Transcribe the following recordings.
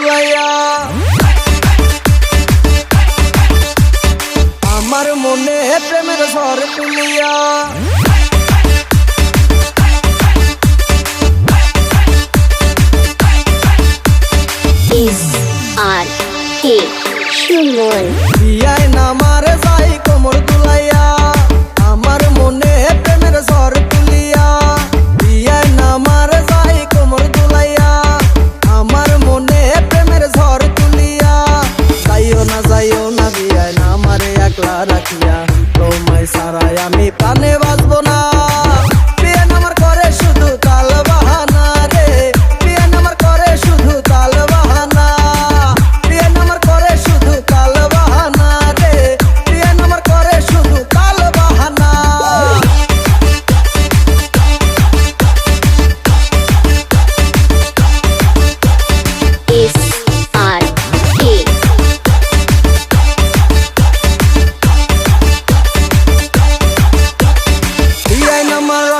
ভুলাইয়া আমার মনে হে প্রেমের সর তুলিয়া। আর কে সুমন। ইয়াই নামারে যাই কোমর তুলাইয়া। নামারে একলা রাখিয়া। তোমায় সারাই আমি প্রাণে বাঁচবো না।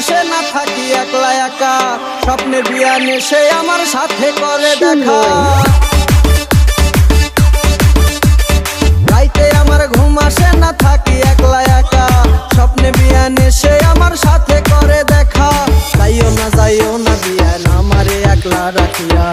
আসে না থাকি একলা একা। স্বপ্নের বিয়া নেশে আমার সাথে করে দেখা। ঘুম না থাকি স্বপ্নে সাথে দেখা। যাইও না যাইও না একলা রাখিয়া।